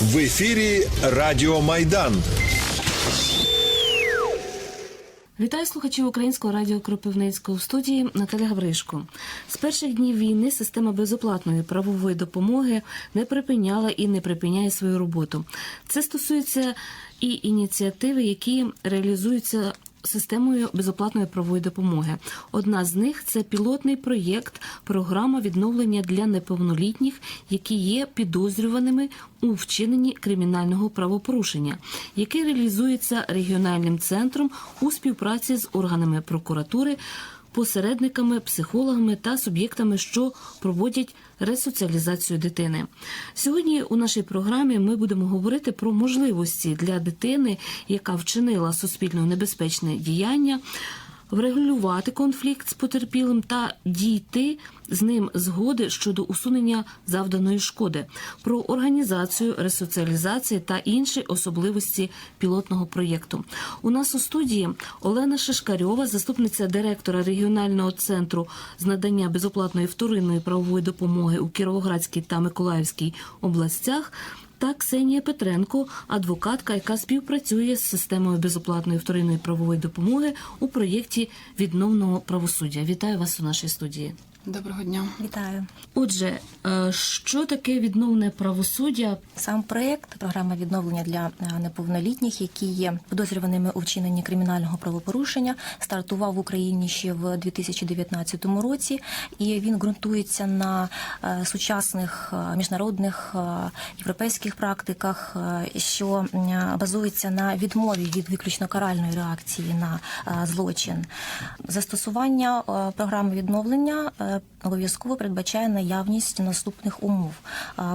В ефірі Радіо Майдан. Вітаю слухачів українського радіо Кропивницького в студії Наталя Гавришко. З перших днів війни система безоплатної правової допомоги не припиняла і не припиняє свою роботу. Це стосується і ініціативи, які реалізуються. Системою безоплатної правової допомоги. Одна з них це пілотний проєкт програма відновлення для неповнолітніх, які є підозрюваними у вчиненні кримінального правопорушення, який реалізується регіональним центром у співпраці з органами прокуратури, посередниками, психологами та суб'єктами, що проводять ресоціалізацію дитини. Сьогодні у нашій програмі ми будемо говорити про можливості для дитини, яка вчинила суспільно небезпечне діяння. Врегулювати конфлікт з потерпілим та дійти з ним згоди щодо усунення завданої шкоди, про організацію ресоціалізації та інші особливості пілотного проєкту. У нас у студії Олена Шишкарьова, заступниця директора регіонального центру з надання безоплатної вторинної правової допомоги у Кіровоградській та Миколаївській областях. Та Ксенія Петренко, адвокатка, яка співпрацює з системою безоплатної вторинної правової допомоги у проєкті відновного правосуддя. Вітаю вас у нашій студії. Доброго дня. Вітаю. Отже, е, що таке відновне правосуддя? Сам проєкт програма відновлення для е, неповнолітніх, які є підозрюваними у вчиненні кримінального правопорушення, стартував в Україні ще в 2019 році, і він ґрунтується на е, сучасних міжнародних європейських практиках, що базується на відмові від виключно каральної реакції на злочин. Застосування програми відновлення обов'язково передбачає наявність наступних умов.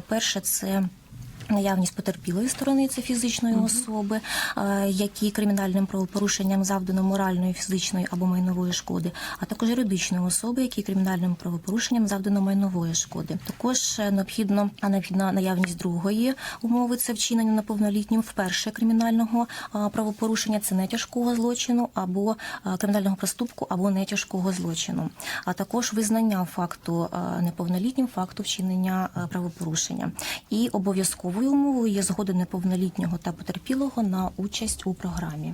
Перше це Наявність потерпілої сторони це фізичної особи, е, які кримінальним правопорушенням завдано моральної, фізичної або майнової шкоди, а також юридичної особи, які кримінальним правопорушенням завдано майнової шкоди. Також е, необхідно а необхідна наявність другої умови це вчинення неповнолітнім вперше кримінального правопорушення, це не тяжкого злочину або е, кримінального проступку, або не тяжкого злочину, а також визнання факту неповнолітнім факту вчинення правопорушення. І обов'язковою умовою є згода неповнолітнього та потерпілого на участь у програмі.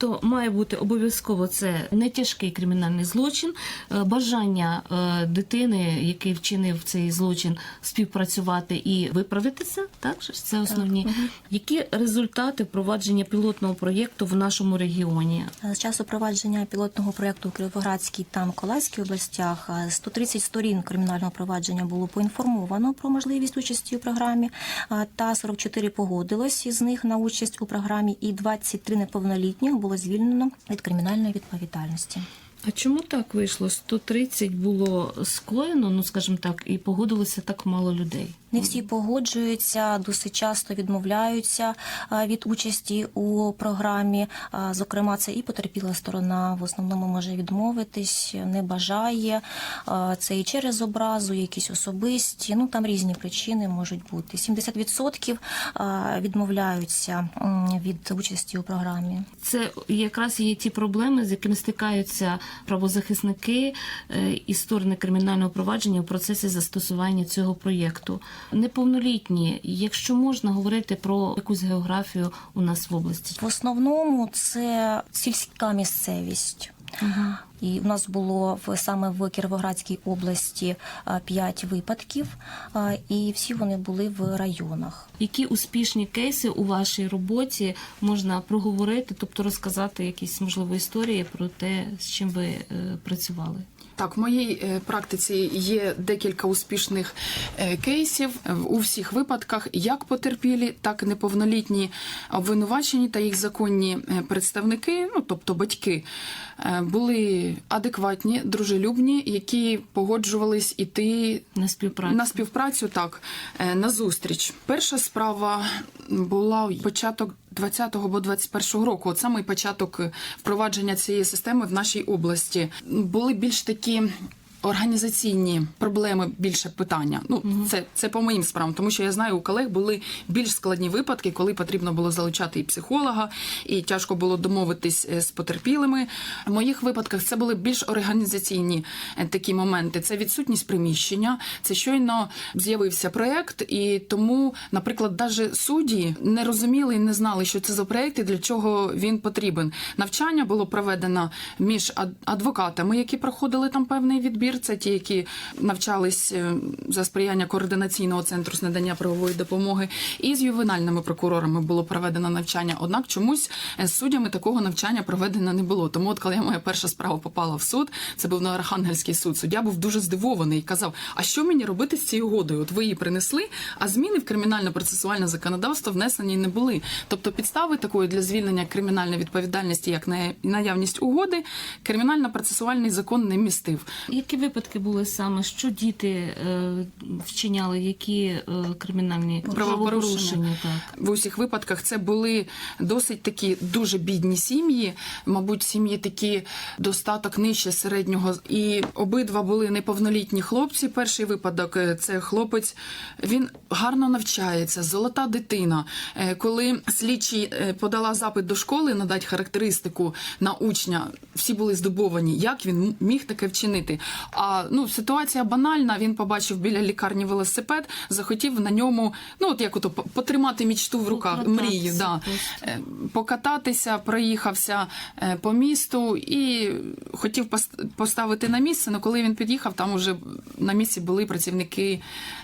То має бути обов'язково це не тяжкий кримінальний злочин, е, бажання е, дитини, який вчинив цей злочин, співпрацювати і виправитися. Так це основні. Які результати впровадження пілотного проєкту в нашому регіоні? З часу провадження пілотного проєкту у Кіровоградській та Миколаївській областях е, 130 сторін кримінального провадження було поінформовано про можливість участі у програмі, е, та 44 погодилось із них на участь у програмі, і 23 неповнолітніх було звільнено від кримінальної відповідальності. А чому так вийшло? 130 було скоєно, ну скажімо так, і погодилося так мало людей. Не всі погоджуються, досить часто відмовляються е, від участі у програмі. Е, Зокрема, це і потерпіла сторона в основному може відмовитись, не бажає. Е, Це і через образу, якісь особисті. Ну там різні причини можуть бути. 70% е, відмовляються від участі у програмі. Це якраз є ті проблеми, з якими стикаються правозахисники е, і сторони кримінального провадження у процесі застосування цього проєкту. Неповнолітні, якщо можна говорити про якусь географію у нас в області. В основному це сільська місцевість. І в нас було в саме в Кіровоградській області а, п'ять випадків, і всі вони були в районах. Які успішні кейси у вашій роботі можна проговорити, тобто розказати якісь можливо історії про те, з чим ви е, працювали? Так, в моїй е, практиці є декілька успішних е, кейсів е, у всіх випадках, як потерпілі, так і неповнолітні обвинувачені та їх законні е, представники, ну тобто батьки, е, адекватні, дружелюбні, які погоджувались іти На співпрацю на співпрацю, так е, на зустріч. Перша справа була початок 20-го або 21-го року. От самий початок впровадження цієї системи в нашій області. Були більш такі організаційні проблеми більше питання. Ну, це, це по моїм справам, тому що я знаю, у колег були більш складні випадки, коли потрібно було залучати і психолога, і тяжко було домовитись е, з потерпілими. В моїх випадках це були більш організаційні е, такі моменти. Це відсутність приміщення, це щойно з'явився проект, і тому, наприклад, навіть судді не розуміли і не знали, що це за проект і для чого він потрібен. Навчання було проведено між ад- адвокатами, які проходили там певний відбір. Це ті, які навчались е, за сприяння координаційного центру з надання правової допомоги, і з ювенальними прокурорами було проведено навчання. Однак чомусь е, з суддями такого навчання проведено не було. Тому, от коли я моя перша справа попала в суд, це був на Архангельський суд. Суддя був дуже здивований і казав: А що мені робити з цією угодою? От ви її принесли, а зміни в кримінально-процесуальне законодавство внесені не були. Тобто підстави такої для звільнення кримінальної відповідальності, як на- наявність угоди, кримінально-процесуальний закон не містив. Які випадки були саме, що діти е, вчиняли, які е, кримінальні правопорушення? Так. В усіх випадках це були досить такі дуже бідні сім'ї, мабуть, сім'ї такі достаток нижче середнього. І обидва були неповнолітні хлопці. Перший випадок е, це хлопець, він гарно навчається, золота дитина. Е, Коли слідчі е, подала запит до школи надати характеристику на учня, всі були здобовані, як він міг таке вчинити. А ну ситуація банальна. Він побачив біля лікарні велосипед, захотів на ньому, ну от як ото по- потримати мічту в руках, Покататися мрію. Да. Е, покататися, проїхався е, по місту і хотів пос- поставити на місце. але коли він під'їхав, там уже на місці були працівники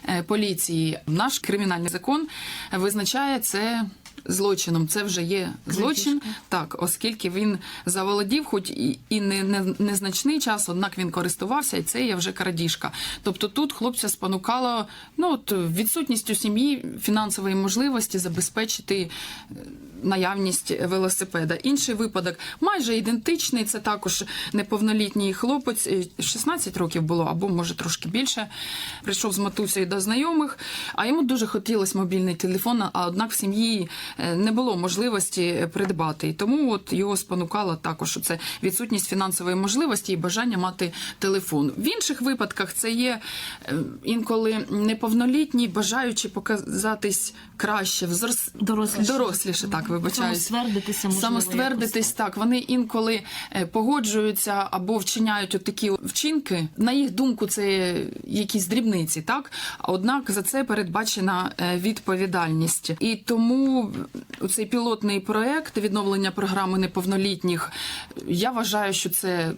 е, поліції. Наш кримінальний закон визначає це. Злочином це вже є злочин, так, оскільки він заволодів, хоч і, і не, не, незначний час, однак він користувався, і це є вже крадіжка. Тобто тут хлопця спонукало ну, от, відсутністю сім'ї фінансової можливості забезпечити е, наявність велосипеда. Інший випадок майже ідентичний. Це також неповнолітній хлопець, е, 16 років було, або може трошки більше. Прийшов з матусею до знайомих, а йому дуже хотілося мобільний телефон, а однак в сім'ї е, не було можливості придбати. І тому от його спонукало також це відсутність фінансової можливості і бажання мати телефон. В інших випадках це є е, інколи неповнолітні, бажаючи показатись краще, взрос... Доросліше. доросліше, так вибачаюсь. Самоствердитися, можливо, Самоствердитись, так. Вони інколи е, погоджуються або вчиняють от такі вчинки. На їх думку, це якісь дрібниці, так? Однак за це передбачена е, відповідальність. І тому цей пілотний проект відновлення програми неповнолітніх, я вважаю, що це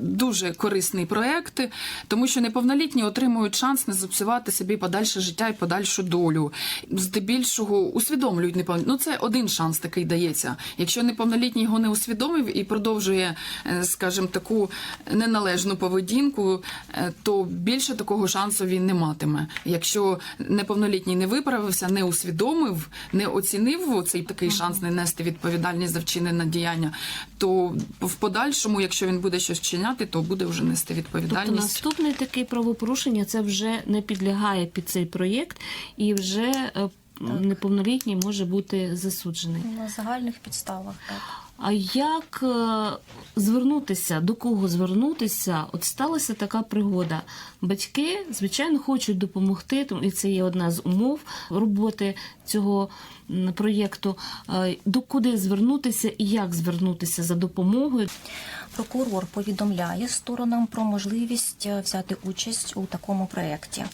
дуже корисний проект, тому що неповнолітні отримують шанс не зіпсувати собі подальше життя і подальшу долю. Здебільшого усвідомлюють неповнолітні. Ну це один шанс такий дається. Якщо неповнолітній його не усвідомив і продовжує, е, скажімо, таку неналежну поведінку, е, то більше такого шансу він не матиме. Якщо неповнолітній не виправився, не усвідомив, не оцінив цей такий шанс не нести відповідальність за вчинене діяння, то в подальшому, якщо він буде щось вчиняти, то буде вже нести Тобто відповідальність. наступне таке правопорушення це вже не підлягає під цей проєкт, і вже так. неповнолітній може бути засуджений. На загальних підставах, так. А як е, звернутися, до кого звернутися? От сталася така пригода. Батьки, звичайно, хочуть допомогти, і це є одна з умов роботи цього проєкту. Е, До куди звернутися і як звернутися за допомогою? Прокурор повідомляє сторонам про можливість е, взяти участь у такому проєкті.